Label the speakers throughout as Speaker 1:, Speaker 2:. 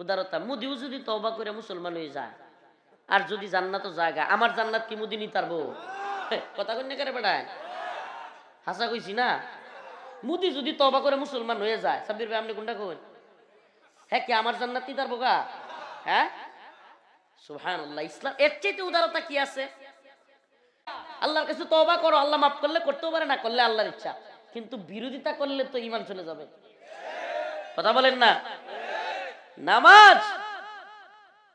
Speaker 1: উদারতা। মুদিও যদি তওবা করে মুসলমান হয়ে যায়, আর যদি জান্নাতও জায়গা, আমার জান্নাত কি মুদি নি তারবো কথা কন্যা করে বেড়ায় হাসা কইছি না? মুদি যদি তবা করে মুসলমান হয়ে যায়, সাব্বির ভাই, আপনি কোনটা কই হ্যাঁ কি আমার জান্নাত নিতার বোকা হ্যাঁ সুবহানাল্লাহ, ইসলাম এর চাইতে উদারতা কি আছে? আল্লাহর কাছে তওবা করো, আল্লাহ মাফ করলে করতেও পারে, না করলে আল্লাহর ইচ্ছা। কিন্তু বিরোধিতা করলে তো ইমান চলে যাবে। কথা বলেন না? নামাজ।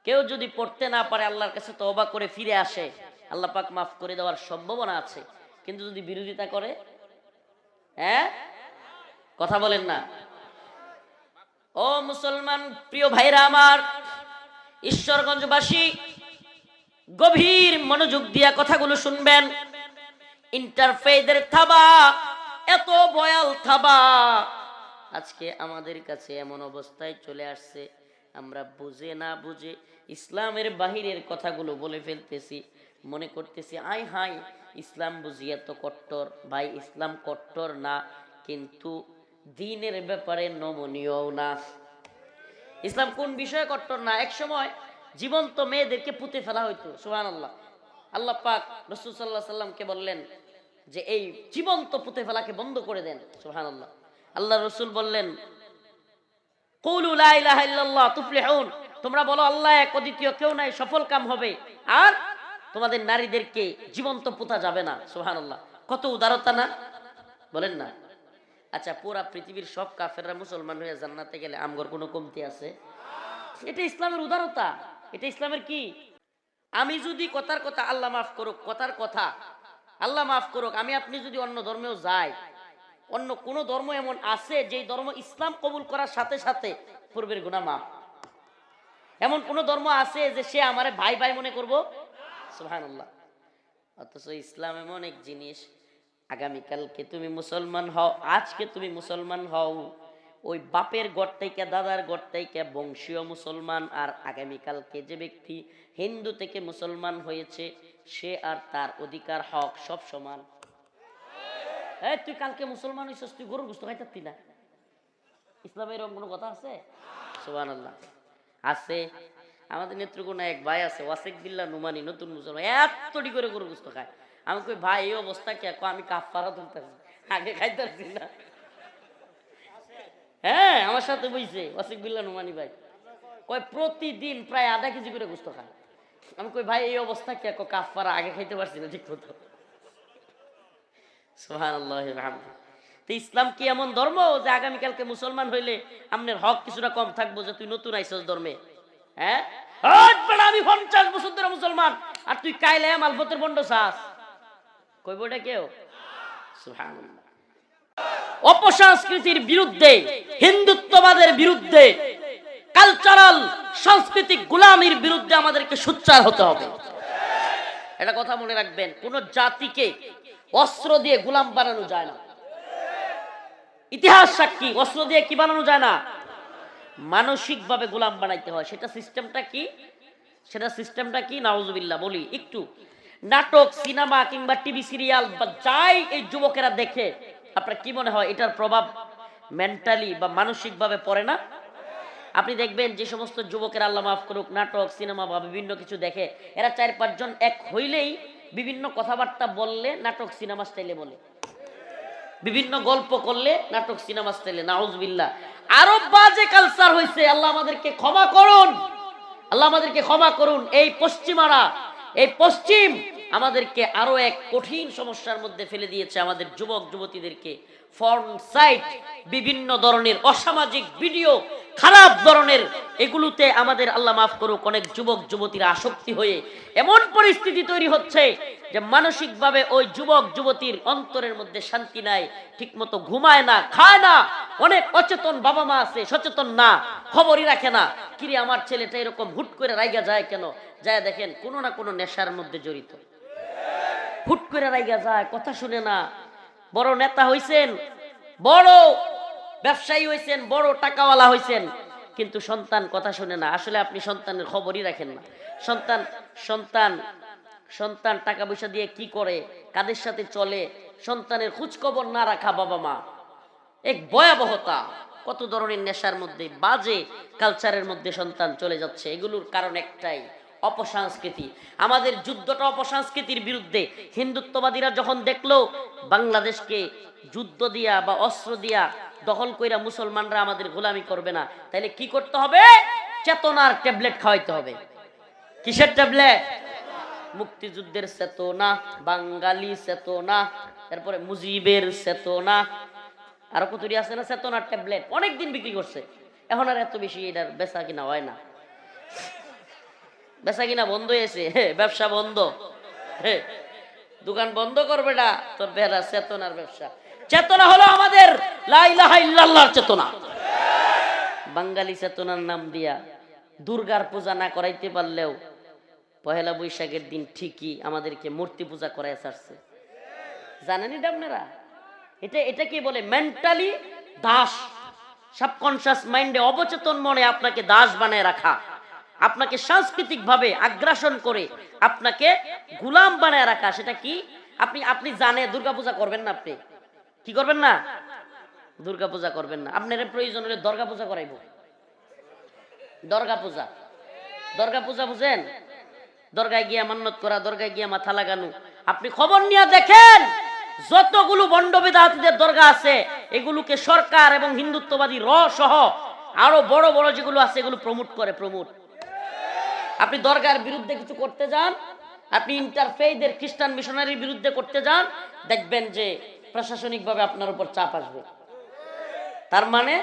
Speaker 1: কেউ যদি পড়তে না পারে, আল্লাহর কাছে তওবা করে ফিরে আসে, আল্লাহ পাক মাফ করে দেওয়ার সম্ভাবনা আছে। কিন্তু যদি বিরোধিতা করে হ্যাঁ? কথা বলেন না। ও মুসলমান প্রিয় ভাইরা আমার, ঈশ্বরগঞ্জবাসী, গভীর মনোযোগ দিয়া কথাগুলো শুনবেন। ইন্টারফেদের থাবা, এত বয়াল থাবা। আজকে আমাদের কাছে এমন অবস্থায় চলে আসছে। আমরা বুঝে না বুঝে ইসলামের বাহিরের কথাগুলো বলে ফেলতেছি, মনে করতেছি আই হাই ইসলাম বুঝি এত কট্টর, ভাই, ইসলাম কট্টর না, কিন্তু দিনের ব্যাপারে নমনীয়ও না। ইসলাম কোন বিষয়ে কট্টর না? এক সময় জীবন্ত মেয়েদেরকে পুঁতে ফেলা হইতো সুহান আল্লাহ আল্লাহ পাক রসুল সাল্লাহ সাল্লামকে বললেন যে, এই জীবন্ত পুঁতে ফেলাকে বন্ধ করে দেন। সুহান আল্লাহ আল্লাহ রসুল বললেন তোমরা বলো, আল্লাহ এক অদ্বিতীয় কেউ নাই, সফল কাম হবে। আর তোমাদের নারীদেরকে জীবন্ত পোতা যাবে না, সুবহানাল্লাহ। কত উদারতা না? বলেন না। আচ্ছা পুরা পৃথিবীর সব কাফেররা মুসলমান হয়ে জান্নাতে গেলে আমগর কোনো কমতি আছে? এটা ইসলামের উদারতা। এটা ইসলামের কি? আমি যদি কথার কথা আল্লাহ মাফ করুক, কথার কথা আল্লাহ মাফ করুক, আমি আপনি যদি অন্য ধর্মেও যাই অন্য কোন ধর্ম এমন আছে যে ধর্ম ইসলাম কবুল করার সাথে সাথে পূর্বের গুণা মাফ। এমন কোন ধর্ম আছে যে সে আমারে ভাই ভাই মনে করব? সুবহানাল্লাহ। অথচ ইসলাম এমন এক জিনিস, আগামীকালকে তুমি মুসলমান হও, আজকে তুমি মুসলমান হও, ওই বাপের গড় থেকে দাদার গড় থেকে বংশীয় মুসলমান আর আগামীকালকে যে ব্যক্তি হিন্দু থেকে মুসলমান হয়েছে, সে আর তার অধিকার হক সব সমান। এই তুই কালকে মুসলমান হইছিস, তুই গরুর গুস্ত খাইতে না? ইসলামের এরকম কোনো কথা আছে? সুবান আল্লাহ আছে। আমাদের নেত্রকোনা এক ভাই আছে, ওয়াসেক বিল্লা নুমানি, নতুন মুসলমান, এতটি করে গরুর গোস্ত খায়। আমি কই, ভাই, এই অবস্থা কে? আমি কাফারা তুলতেছি, আগে খাইতেছি না। হ্যাঁ আমার সাথে বইছে ওয়াসিক বিল্লা নুমানি ভাই। কয়, প্রতিদিন প্রায় আধা কেজি করে গুস্ত খায়। আমি কই, ভাই, এই অবস্থা কে? কো কাফারা আগে খাইতে পারছি না ঠিক মতো। তো ইসলাম কি এমন ধর্ম যে আগামীকালকে মুসলমান হইলে আপনার হক কিছুটা কম থাকব যে তুই নতুন আইসস ধর্মে? হ্যাঁ? আমি পঞ্চাশ বছর ধরে মুসলমান। আর তুই কাইলে মালপত্রের বন্ড চাস। কইব এটা কেউ। অপসংস্কৃতির বিরুদ্ধে, হিন্দুত্ববাদের বিরুদ্ধে কালচারাল সাংস্কৃতিক গুলামির বিরুদ্ধে আমাদেরকে সোচ্চার হতে হবে। এটা কথা মনে রাখবেন, কোন জাতিকে অস্ত্র দিয়ে গোলাম বানানো যায় না। ইতিহাস সাক্ষী, অস্ত্র দিয়ে কি বানানো যায় না? মানসিক ভাবে গোলাম বানাইতে হয়। সেটা সিস্টেমটা কি? সেটা সিস্টেমটা কি? নাউজুবিল্লাহ, বলি একটু। নাটক, সিনেমা কিংবা টিভি, সিরিয়াল বা যাই এই যুবকেরা দেখে, আপনার কি মনে হয় এটার প্রভাব মেন্টালি বা মানসিক ভাবে পড়ে না? আপনি দেখবেন যে সমস্ত যুবকের আল্লাহ মাফ করুক, নাটক, সিনেমা বা বিভিন্ন কিছু দেখে, এরা চার পাঁচজন এক হইলেই বিভিন্ন কথাবার্তা বললে নাটক সিনেমা স্টাইলে বলে। বিভিন্ন গল্প করলে নাটক সিনেমা স্টাইলে। নাউজবিল্লা আরও বাজে কালচার হয়েছে আল্লাহ আমাদেরকে ক্ষমা করুন। আল্লাহ আমাদেরকে ক্ষমা করুন। এই পশ্চিমারা, এই পশ্চিম আমাদেরকে আরও এক কঠিন সমস্যার মধ্যে ফেলে দিয়েছে আমাদের যুবক যুবতীদেরকে ফর্ন সাইট বিভিন্ন ধরনের অসামাজিক ভিডিও, খারাপ ধরনের, এগুলোতে আমাদের আল্লাহ মাফ করুক, অনেক যুবক, যুবতীরা আসক্তি হয়ে এমন পরিস্থিতি তৈরি হচ্ছে যে মানসিকভাবে ওই যুবক, যুবতীর অন্তরের মধ্যে শান্তি নাই, ঠিকমতো ঘুমায় না, খায় না। অনেক অচেতন বাবা মা আছে, সচেতন না, খবরই রাখে না। কিরে আমার ছেলেটা এরকম হুট করে রাইগা যায় কেন? যায় দেখেন, কোনো না কোনো নেশার মধ্যে জড়িত। হুট করে রাইগা যায়, কথা শুনে না। বড় নেতা হইছেন, বড় ব্যবসায়ী হইছেন, বড় টাকাওয়ালা হইছেন। কিন্তু সন্তান কথা শুনে না, আসলে আপনি সন্তানের খবরই রাখেন না। সন্তান সন্তান সন্তান টাকা পয়সা দিয়ে কি করে, কাদের সাথে চলে, সন্তানের খোঁজ খবর না রাখা বাবা মা। এক ভয়াবহতা, কত ধরনের নেশার মধ্যে, বাজে কালচারের মধ্যে সন্তান চলে যাচ্ছে, এগুলোর কারণ একটাই। অপসংস্কৃতি। আমাদের যুদ্ধটা অপসংস্কৃতির বিরুদ্ধে। হিন্দুত্ববাদীরা যখন দেখল, বাংলাদেশকে যুদ্ধ দিয়া বা অস্ত্র দিয়া দখল কইরা মুসলমানরা আমাদের গোলামি করবে না তাহলে কি করতে হবে? চেতনার ট্যাবলেট খাওয়াইতে হবে। কিসের ট্যাবলেট? মুক্তিযুদ্ধের চেতনা, বাঙালি চেতনা তারপরে মুজিবের চেতনা। আরও কতটি আছে না? চেতনার ট্যাবলেট। অনেক দিন বিক্রি করছে। এখন আর এত বেশি এটার বেচা কিনা হয় না। বেচা কিনা বন্ধ হয়েছে ব্যবসা বন্ধ। দোকান বন্ধ করবে না, তোর বেড়া চেতনার ব্যবসা। চেতনা হলো আমাদের লাইলাহা ইল্লাল্লাহর চেতনা। বাঙালি চেতনার নাম দিয়া দুর্গার পূজা না করাইতে পারলেও পহেলা বৈশাখের দিন ঠিকই আমাদেরকে মূর্তি পূজা করাই ছাড়ছে। জানেন আপনারা? এটা এটা কি বলে? মেন্টালি দাস সাবকনশিয়াস মাইন্ডে অবচেতন মনে আপনাকে দাস বানায় রাখা। আপনাকে সাংস্কৃতিক ভাবে আগ্রাসন করে আপনাকে গুলাম বানায় রাখা, সেটা কি? আপনি আপনি জানে, দুর্গাপূজা করবেন না আপনি। কি করবেন না? দুর্গাপূজা করবেন না। আপনার প্রয়োজন হলে দর্গা পূজা করাইব। দর্গা পূজা দর্গা পূজা বুঝেন? দরগায় গিয়া মান্নত করা, দরগায় গিয়া মাথা লাগানো। আপনি খবর নিয়ে দেখেন, যতগুলো বন্ডবেদাতীদের দরগা আছে, এগুলোকে সরকার এবং হিন্দুত্ববাদী র সহ আরও বড় বড় যেগুলো আছে, এগুলো প্রমোট করে, প্রমোট। আপনি দরগার বিরুদ্ধে কিছু করতে যান, আপনি ইন্টারফেইদের খ্রিস্টান মিশনারির বিরুদ্ধে করতে যান, দেখবেন যে প্রশাসনিকভাবে আপনার উপর চাপ আসবে। তার মানে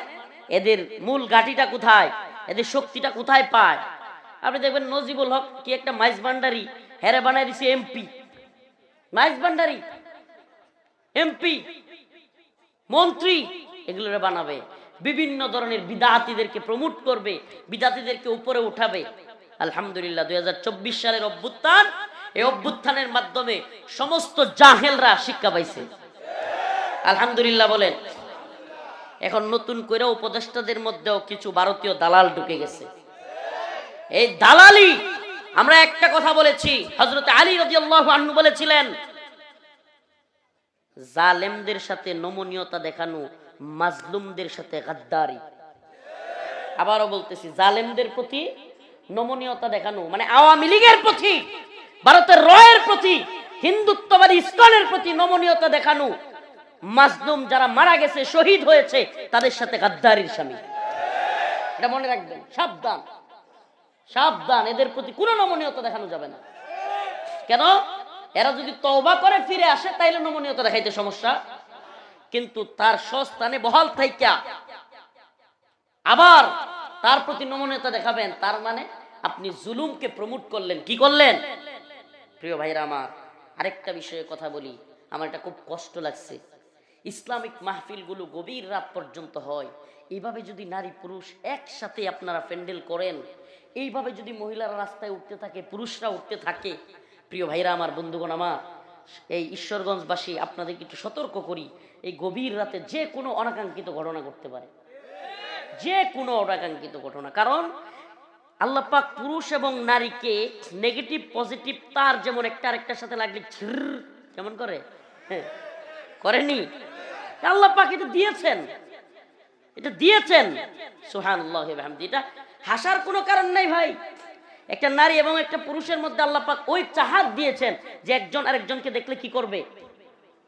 Speaker 1: এদের মূল ঘাটিটা কোথায়? এদের শক্তিটা কোথায় পায়? আপনি দেখবেন নজিবুল হক কি একটা মাইজ ভান্ডারি, হেরে বানাই দিছে এমপি মাইজ ভান্ডারি এমপি মন্ত্রী, এগুলোরে বানাবে। বিভিন্ন ধরনের বিদাতিদেরকে প্রমোট করবে, বিদাতিদেরকে উপরে উঠাবে। আলহামদুলিল্লাহ, দুই হাজার চব্বিশ সালের অভ্যুত্থান, এই অভ্যুত্থানের মাধ্যমে সমস্ত জাহেলরা শিক্ষা পাইছে। আলহামদুলিল্লাহ বলেন, এখন নতুন করে উপদেষ্টাদের মধ্যেও কিছু ভারতীয় দালাল ঢুকে গেছে। এই দালালি, আমরা একটা কথা বলেছি হজরত আলী রাদিয়াল্লাহু আনহু বলেছিলেন, জালেমদের সাথে নমনীয়তা দেখানো মাজলুমদের সাথে গাদ্দারি। আবারও বলতেছি, জালেমদের প্রতি নমনীয়তা দেখানো মানে আওয়ামী লীগের প্রতি, ভারতের রয়ের প্রতি, হিন্দুত্ববাদী ইস্কনের প্রতি নমনীয়তা দেখানো। মাজলুম যারা মারা গেছে, শহীদ হয়েছে, তাদের সাথে গাদ্দারির স্বামী। এটা মনে রাখবেন, সাবধান। সাবধান, এদের প্রতি কোনো নমনীয়তা দেখানো যাবে না। কেন? এরা যদি তওবা করে, ফিরে আসে, তাইলে নমনীয়তা দেখাইতে সমস্যা। কিন্তু তার সস্থানে বহাল থাইকা, আবার তার প্রতি নমনীয়তা দেখাবেন, তার মানে আপনি জুলুমকে প্রমোট করলেন। কি করলেন? প্রিয় ভাইরা আমার, আরেকটা বিষয়ে কথা বলি। আমার এটা খুব কষ্ট লাগছে। ইসলামিক মাহফিলগুলো গভীর রাত পর্যন্ত হয়। এইভাবে যদি নারী পুরুষ একসাথে আপনারা প্যান্ডেল করেন, এইভাবে যদি মহিলারা রাস্তায় উঠতে থাকে, পুরুষরা উঠতে থাকে, প্রিয় ভাইরা আমার, বন্ধুগণ আমার, এই ঈশ্বরগঞ্জবাসী, আপনাদেরকে একটু সতর্ক করি, এই গভীর রাতে যে কোনো অনাকাঙ্ক্ষিত ঘটনা ঘটতে পারে। যে কোনো অনাকাঙ্ক্ষিত ঘটনা। কারণ আল্লাহ পাক পুরুষ এবং নারীকে নেগেটিভ পজিটিভ তার যেমন একটা আরেকটার সাথে লাগলে ছির কেমন করে? হ্যাঁ, করেনি? আল্লাহ পাক এটা দিয়েছেন। এটা দিয়েছেন। সুহান এটা হাসার কোনো কারণ নাই ভাই। একটা নারী এবং একটা পুরুষের মধ্যে আল্লাহ পাক ওই চাহাত দিয়েছেন যে একজন আরেকজনকে দেখলে কি করবে?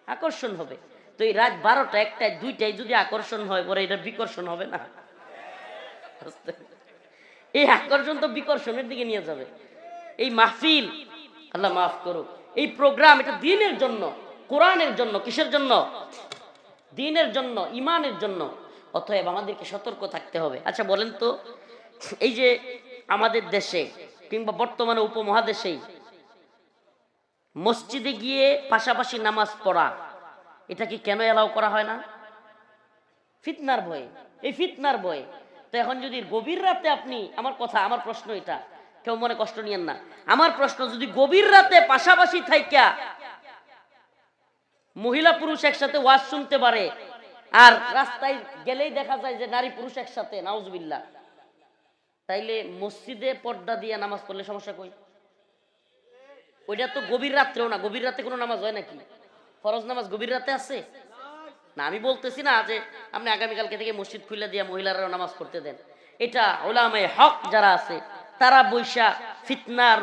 Speaker 1: আকর্ষণ হবে। তো এই রাত বারোটা একটায় দুইটায় যদি আকর্ষণ হয় পরে এটা বিকর্ষণ হবে না। এই আকর্ষণ তো বিকর্ষণের দিকে নিয়ে যাবে। এই মাহফিল, আল্লাহ মাফ করো এই প্রোগ্রাম এটা দিনের জন্য, কোরআনের জন্য, কিসের জন্য? দিনের জন্য ইমানের জন্য। অতএব আমাদেরকে সতর্ক থাকতে হবে। আচ্ছা বলেন তো, এই যে আমাদের দেশে কিংবা বর্তমানে উপমহাদেশেই মসজিদে গিয়ে পাশাপাশি নামাজ পড়া, এটা কি কেন এলাও করা হয় না? ফিতনার ভয়ে। এই ফিতনার ভয়ে। তো এখন যদি গভীর রাতে আপনি, আমার কথা, আমার প্রশ্ন এটা, কেউ মনে কষ্ট নিয়েন না। আমার প্রশ্ন, যদি গভীর রাতে পাশাপাশি থাইকা মহিলা পুরুষ একসাথে ওয়াজ শুনতে পারে, আর রাস্তায় গেলেই দেখা যায় যে নারী পুরুষ একসাথে নাউজবিল্লা তাইলে মসজিদে পর্দা দিয়ে নামাজ পড়লে সমস্যা কই? ওইটা তো গভীর রাত্রেও না, গভীর রাতে কোনো নামাজ হয় নাকি? ফরজ নামাজ গভীর রাতে আছে? না, আমি বলতেছি না যে আপনি আগামীকালকে থেকে মসজিদ খুলে দিয়ে মহিলারা নামাজ পড়তে দেন। এটা ওলামে হক যারা আছে, তারা বৈশা ফিতনার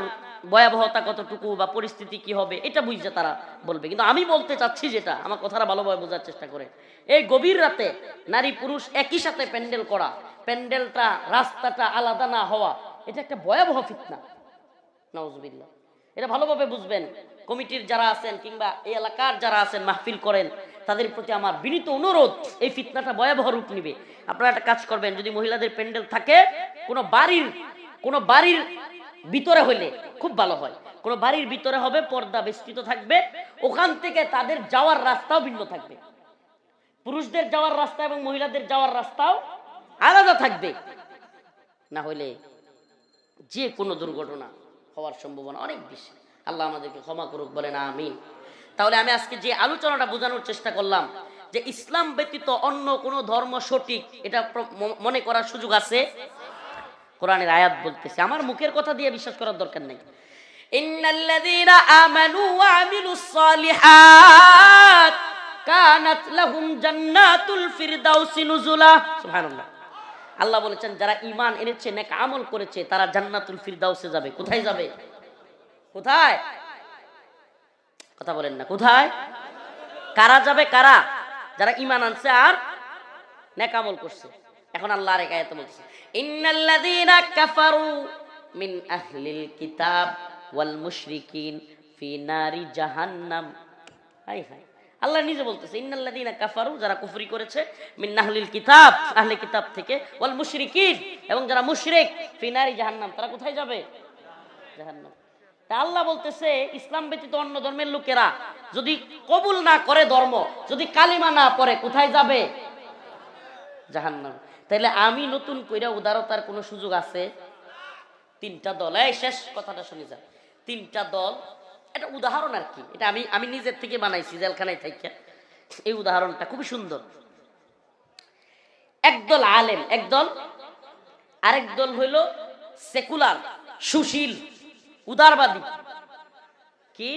Speaker 1: ভয়াবহতা কতটুকু বা পরিস্থিতি কি হবে, এটা বুঝছে তারা বলবে। কিন্তু আমি বলতে চাচ্ছি যেটা, আমার কথাটা ভালোভাবে বোঝার চেষ্টা করে। এই গভীর রাতে নারী পুরুষ একই সাথে প্যান্ডেল করা, প্যান্ডেলটা, রাস্তাটা আলাদা না হওয়া, এটা একটা ভয়াবহ ফিতনা। নওয়াজবিল্লাহ এটা ভালোভাবে বুঝবেন। কমিটির যারা আছেন কিংবা এই এলাকার যারা আছেন, মাহফিল করেন তাদের প্রতি আমার বিনীত অনুরোধ, এই ফিতনাটা ভয়াবহ রূপ নিবে। আপনারা একটা কাজ করবেন, যদি মহিলাদের প্যান্ডেল থাকে, কোনো বাড়ির কোনো বাড়ির ভিতরে হইলে খুব ভালো হয়। কোনো বাড়ির ভিতরে হবে, পর্দা বিস্তৃত থাকবে, ওখান থেকে তাদের যাওয়ার রাস্তাও ভিন্ন থাকবে। পুরুষদের যাওয়ার রাস্তা এবং মহিলাদের যাওয়ার রাস্তাও আলাদা থাকবে। না হলে যে কোনো দুর্ঘটনা হওয়ার সম্ভাবনা অনেক বেশি। আল্লাহ আমাদেরকে ক্ষমা করুক, বলেন আমিন। তাহলে আমি আজকে যে আলোচনাটা বোঝানোর চেষ্টা করলাম, যে ইসলাম ব্যতীত অন্য কোনো ধর্ম সঠিক, এটা মনে করার সুযোগ আছে? কোরআনের আয়াত বলতেছে। আমার মুখের কথা দিয়ে বিশ্বাস করার দরকার নেই। আল্লাহ বলেছেন, যারা ঈমান এনেছে, নেক আমল করেছে, তারা জান্নাতুল ফিরদাউসে যাবে। কোথায় যাবে? কোথায়? কথা বলেন না। কোথায়? কারা যাবে, কারা? যারা ঈমান আনছে আর নেক আমল করছে। এখন আল্লাহ আরেক আয়াতে বলছে ইন্নাল্লাযীনা কাফারু মিন আহলিল কিতাব ওয়াল মুশরিকিন ফি নারি জাহান্নাম। হাই হাই আল্লাহ নিজে বলতেছে, ইন্নাল্লাযীনা কাফারু, যারা কুফরি করেছে মিন আহলিল কিতাব আহলে কিতাব থেকে, ওয়াল মুশরিকিন এবং যারা মুশরিক, ফি নারি জাহান্নাম। তারা কোথায় যাবে? জাহান্নাম। তা আল্লাহ বলতেছে, ইসলাম ব্যতীত অন্য ধর্মের লোকেরা যদি কবুল না করে ধর্ম, যদি কালিমা না পড়ে, কোথায় যাবে? জাহান্নাম। তাইলে আমি নতুন কইরা উদারতার কোনো সুযোগ আছে? তিনটা দল, এই শেষ কথাটা শুনে যান তিনটা দল, এটা উদাহরণ আর কি। এটা আমি আমি নিজের থেকে বানাইছি, জেলখানায় থাইকা। এই উদাহরণটা খুবই সুন্দর। একদল আলেম একদল আরেক দল হইল সেকুলার, সুশীল। উদারবাদী। কি?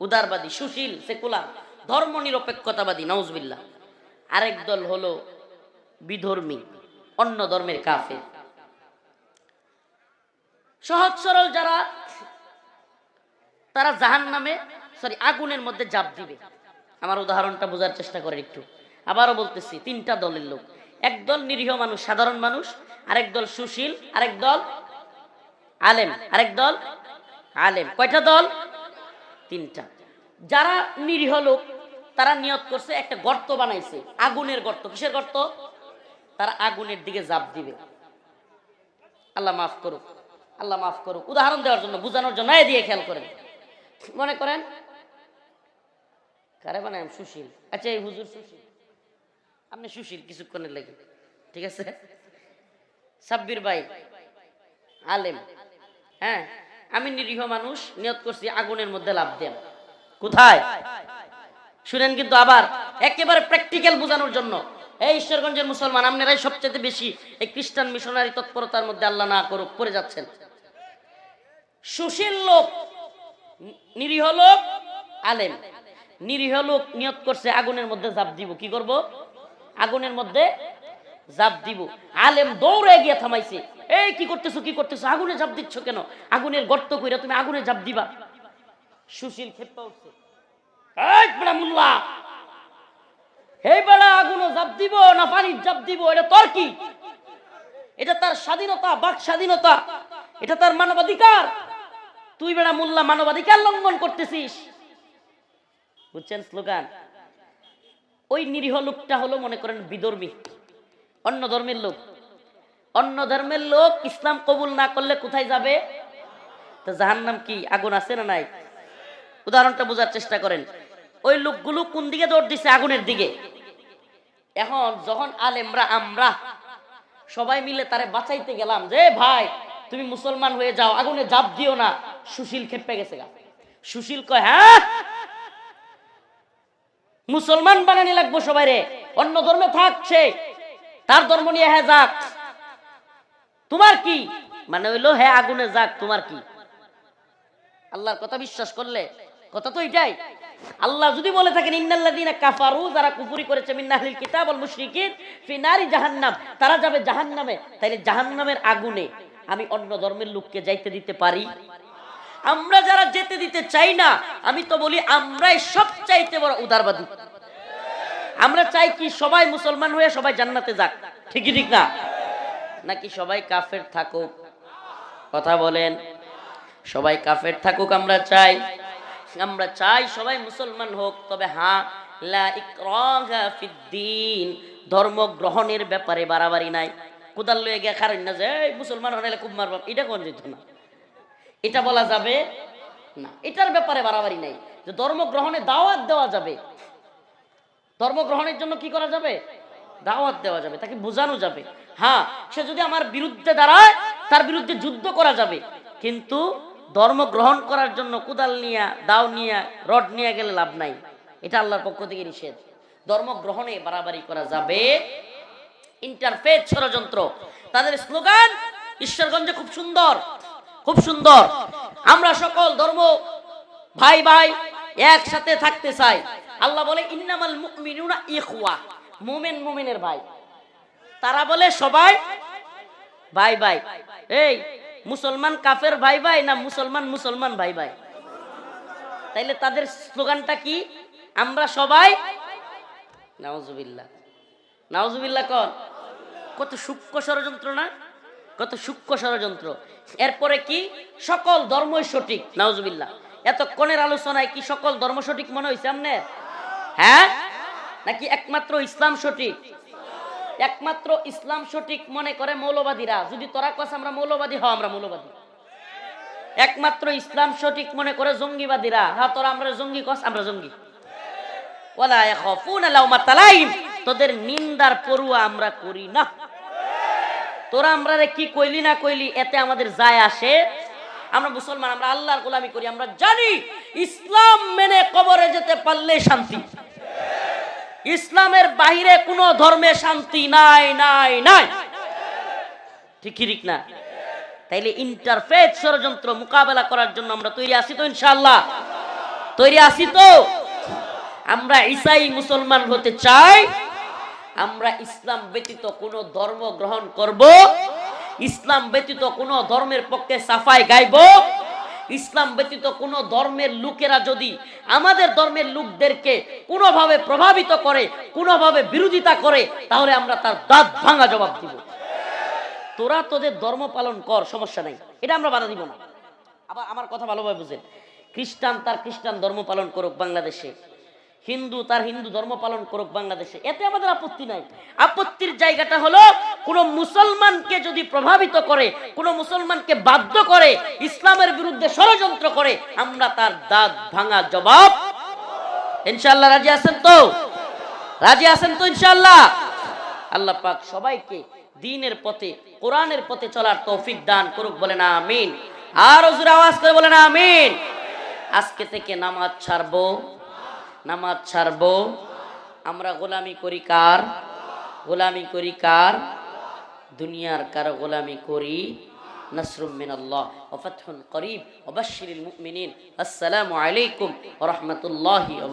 Speaker 1: উদারবাদী, সুশীল, সেকুলার ধর্ম নিরপেক্ষতাবাদী নওজবিল্লা আরেক দল হলো বিধর্মী, অন্য ধর্মের কাফে সহজ সরল যারা, তারা জাহান নামে সরি আগুনের মধ্যে জাপ দিবে। আমার উদাহরণটা বোঝার চেষ্টা করেন একটু। আবারও বলতেছি, তিনটা দলের লোক। একদল নিরীহ মানুষ, সাধারণ মানুষ, আরেক দল সুশীল, আরেক দল আলেম, আরেক দল? আলেম। কয়টা দল? তিনটা। যারা নিরীহ লোক, তারা নিয়ত করছে একটা গর্ত বানাইছে। আগুনের গর্ত। কিসের গর্ত? তারা আগুনের দিকে জাপ দিবে। আল্লাহ মাফ করুক। আল্লাহ মাফ করুক। উদাহরণ দেওয়ার জন্য, বোঝানোর জন্য, এই দিয়ে খেয়াল করেন। মনে করেন? কারে বানায়? সুশীল। আচ্ছা এই হুজুর সুশীল। আপনি সুশীল কিছুক্ষণের লেগে। ঠিক আছে? সাব্বির ভাই, আলেম। হ্যাঁ আমি নিরীহ মানুষ, নিয়ত করছি, আগুনের মধ্যে লাভ দেন কোথায়? শুনেন কিন্তু আবার, একেবারে প্র্যাকটিক্যাল বোঝানোর জন্য। এই ঈশ্বরগঞ্জের মুসলমান আপনারাই সবচেয়ে বেশি এই খ্রিস্টান মিশনারি তৎপরতার মধ্যে আল্লাহ না করুক, পড়ে যাচ্ছেন। সুশীল লোক, নিরীহ লোক, আলেম। নিরীহ লোক নিয়ত করছে, আগুনের মধ্যে জাপ দিব। কি করব? আগুনের মধ্যে জাপ দিব। আলেম দৌড়ে গিয়ে থামাইছে। এই, কি করতেছো কি করতেছো? আগুনে জাপ দিচ্ছ কেন? আগুনের গর্ত কইরা তুমি আগুনে জাপ দিবা। সুশীল খেপা উঠছে। এটা তোর মানবাধিকার। তুই বেড়া মানবাধিকার লঙ্ঘন করতেছিস। বুঝছেন স্লোগান? ওই নিরীহ লোকটা হলো, মনে করেন, বিধর্মী। অন্য ধর্মের লোক। অন্য ধর্মের লোক ইসলাম কবুল না করলে কোথায় যাবে? তো জাহান্নাম কি, আগুন আছে না নাই? উদাহরণটা বোঝার চেষ্টা করেন। ওই লোকগুলো কোন দিকে দৌড় দিছে? আগুনের দিকে। এখন যখন আলেমরা, আমরা সবাই মিলে তারে বাঁচাইতে গেলাম যে, ভাই, তুমি মুসলমান হয়ে যাও, আগুনে জাপ দিও না। সুশীল খেপে গেছে গা। সুশীল কয় হ্যাঁ? মুসলমান বানানি লাগবো সবাই রে। অন্য ধর্মে থাকছে তার ধর্ম নিয়ে হ্যাঁ যাক। তোমার কি? মানে হইল হ্যাঁ আগুনে যাক, তোমার কি? আল্লাহর কথা বিশ্বাস করলে কথা তো এটাই। আল্লাহ যদি বলে থাকেন, ইন্নাল্লাযীনা কাফারু যারা কুফরি করেছে, মিন আহলিল কিতাব ওয়াল মুশরিকিন ফি নারি জাহান্নাম তারা যাবে জাহান্নামে। তাইলে জাহান্নামের আগুনে আমি অন্য ধর্মের লোককে যাইতে দিতে পারি? আমরা যারা যেতে দিতে চাই না, আমি তো বলি আমরাই সবচাইতে বড় উদারবাদী। আমরা চাই কি সবাই মুসলমান হয়ে সবাই জান্নাতে যাক। ঠিকই ঠিক না? নাকি সবাই কাফের থাকুক? কথা বলেন। সবাই কাফের থাকুক আমরা চাই। আমরা চাই সবাই মুসলমান হোক। তবে হ্যাঁ ধর্ম গ্রহণের ব্যাপারে বাড়াবাড়ি নাই। কোদাল লয়ে খারেন না যে মুসলমান হলে খুব মারবাম এটা কোন যেত না। এটা বলা যাবে না। এটার ব্যাপারে বাড়াবাড়ি নাই। যে ধর্ম গ্রহণে দাওয়াত দেওয়া যাবে। ধর্ম গ্রহণের জন্য কি করা যাবে? দাওয়াত দেওয়া যাবে, তাকে বোঝানো যাবে। হ্যাঁ সে যদি আমার বিরুদ্ধে দাঁড়ায়, তার বিরুদ্ধে যুদ্ধ করা যাবে। কিন্তু ধর্ম গ্রহণ করার জন্য কুদাল নিয়ে, দাও নিয়ে, রড নিয়ে গেলে লাভ নাই। এটা আল্লাহর পক্ষ থেকে নিষেধ। ধর্ম গ্রহণে বাড়াবাড়ি করা যাবে। ইন্টারফেথ ষড়যন্ত্র। তাদের স্লোগান, ঈশ্বরগঞ্জে খুব সুন্দর খুব সুন্দর। আমরা সকল ধর্ম ভাই ভাই একসাথে থাকতে চাই। আল্লাহ বলে, ইন্নামাল মুমিনুনা ইখওয়া। মুমিন মুমিনের ভাই। তারা বলে, সবাই ভাই ভাই। এই, মুসলমান কাফের ভাই ভাই না মুসলমান মুসলমান ভাই ভাই? তাইলে তাদের স্লোগানটা কি? আমরা সবাই নাউজুবিল্লাহ। নাউজুবিল্লাহ কন? কত সূক্ষ্ম ষড়যন্ত্র না? কত সূক্ষ্ম ষড়যন্ত্র। এরপরে কি? সকল ধর্মই সঠিক। নাউজুবিল্লাহ। এতক্ষণের আলোচনায় কি সকল ধর্ম সঠিক মনে হয়েছে আপনার? হ্যাঁ? নাকি একমাত্র ইসলাম সঠিক? একমাত্র ইসলাম সঠিক মনে করে মৌলবাদীরা। যদি তোরা কস আমরা মৌলবাদী, হ, আমরা মৌলবাদী। একমাত্র ইসলাম সঠিক মনে করে জঙ্গিবাদীরা। হ্যাঁ তোরা আমরা জঙ্গি কস, আমরা জঙ্গি। তোদের নিন্দার পড়ুয়া আমরা করি না। তোরা আমরা কি কইলি না কইলি, এতে আমাদের যায় আসে। আমরা মুসলমান, আমরা আল্লাহর গোলামি করি, আমরা জানি ইসলাম মেনে কবরে যেতে পারলে শান্তি। ইসলামের বাহিরে কোনো ধর্মে শান্তি নাই নাই নাই। ঠিক ঠিক না? তাইলে ইন্টারফেথ ষড়যন্ত্র মোকাবেলা করার জন্য আমরা তৈরি আছি তো, ইনশাআল্লাহ। তৈরি আছি তো? আমরা ইসাই মুসলমান হতে চাই, আমরা ইসলাম ব্যতীত কোনো ধর্ম গ্রহণ করব, ইসলাম ব্যতীত কোনো ধর্মের পক্ষে সাফাই গাইব ইসলাম ব্যতীত কোনো ধর্মের লোকেরা যদি আমাদের ধর্মের লোকদেরকে কোনোভাবে প্রভাবিত করে, কোনোভাবে বিরোধিতা করে, তাহলে আমরা তার দাঁত ভাঙা জবাব দিব। তোরা তোদের ধর্ম পালন কর, সমস্যা নেই। এটা আমরা বাধা দিব না। আবার আমার কথা ভালোভাবে বুঝেন। খ্রিস্টান তার খ্রিস্টান ধর্ম পালন করুক বাংলাদেশে। হিন্দু, তার হিন্দু ধর্ম পালন করুক বাংলাদেশে। এতে আমাদের আপত্তি নাই। আপত্তির জায়গাটা হলো, কোন মুসলমানকে যদি প্রভাবিত করে, কোন মুসলমানকে বাধ্য করে, ইসলামের বিরুদ্ধে ষড়যন্ত্র করে, আমরা তার দাঁত ভাঙা জবাব ইনশাল্লাহ রাজি আছেন তো? রাজি আছেন তো ইনশাল্লাহ আল্লাহ পাক সবাইকে দিনের পথে, কোরআনের পথে চলার তৌফিক দান করুক বলে না আমিন। আর হুজুর আওয়াজ করে বলে না আমিন। আজকে থেকে নামাজ ছাড়বো। নামাজ ছাড়ব। আমরা গোলামি করি কার? গোলামি করি কার? দুনিয়ার কার গোলামি করি। নসরুম মিনাল্লাহ ওয়া ফাতহুন করিব ওয়া বাশশিরিল মুমিনিন। আসসালামু আলাইকুম ওয়া রাহমাতুল্লাহি ওয়া